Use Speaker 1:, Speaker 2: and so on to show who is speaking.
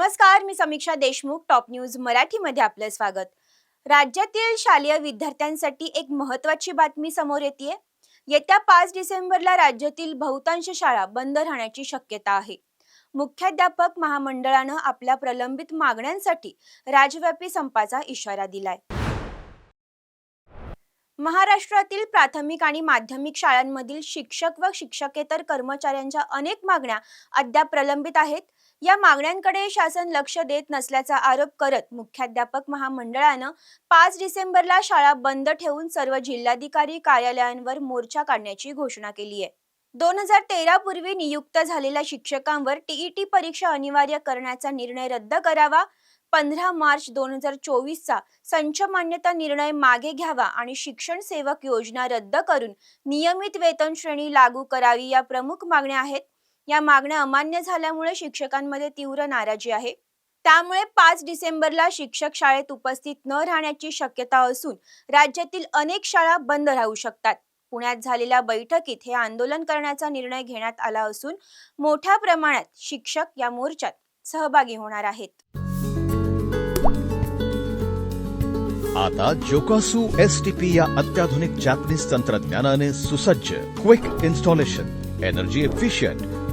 Speaker 1: नमस्कार मी समीक्षा Deshmukh top news मराठीमध्ये आपलं स्वागत. राज्यातील शालेय विद्यार्थ्यांसाठी एक महत्वाची बातमी समोर येते येत्या पाच डिसेंबरला राज्यातील बहुतांश शाळा बंद राहण्याची शक्यता आहे. मुख्याध्यापक महामंडळानं आपल्या प्रलंबित मागण्यांसाठी राज्यव्यापी संपाचा इशारा दिलाय. महाराष्ट्रातील प्राथमिक आणि माध्यमिक शाळांमधील शिक्षक व शिक्षकेतर कर्मचाऱ्यांच्या अनेक मागण्या अद्याप प्रलंबित आहेत. या मागण्यांकडे शासन लक्ष देत नसल्याचा आरोप करत मुख्याध्यापक महामंडळानं पाच डिसेंबरला शाळा बंद ठेवून सर्व जिल्हाधिकारी कार्यालयांवर मोर्चा काढण्याची घोषणा केली आहे. दोन हजार तेरा पूर्वी नियुक्त झालेल्या शिक्षकांवर टीईटी परीक्षा अनिवार्य करण्याचा निर्णय रद्द करावा पंधरा मार्च दोन हजार चोवीसचा संच मान्यता निर्णय मागे घ्यावा आणि शिक्षण सेवक योजना रद्द करून नियमित वेतन श्रेणी लागू करावी या प्रमुख मागण्या आहेत. या मागण्या अमान्य झाल्यामुळे शिक्षकांमध्ये तीव्र नाराजी आहे. त्यामुळे पाच डिसेंबरला शिक्षक शाळेत उपस्थित न राहण्याची शक्यता असून राज्यातील अनेक शाळा बंद राहू शकतात. पुण्यात झालेल्या बैठकीत हे आंदोलन करण्याचा निर्णय घेण्यात आला असून मोठ्या प्रमाणात शिक्षक या मोर्चात सहभागी होणार आहेत.
Speaker 2: आता जोकासू एस टी पी या अत्याधुनिक जॅपनीज तंत्रज्ञानाने सुसज्ज quick installation energy efficient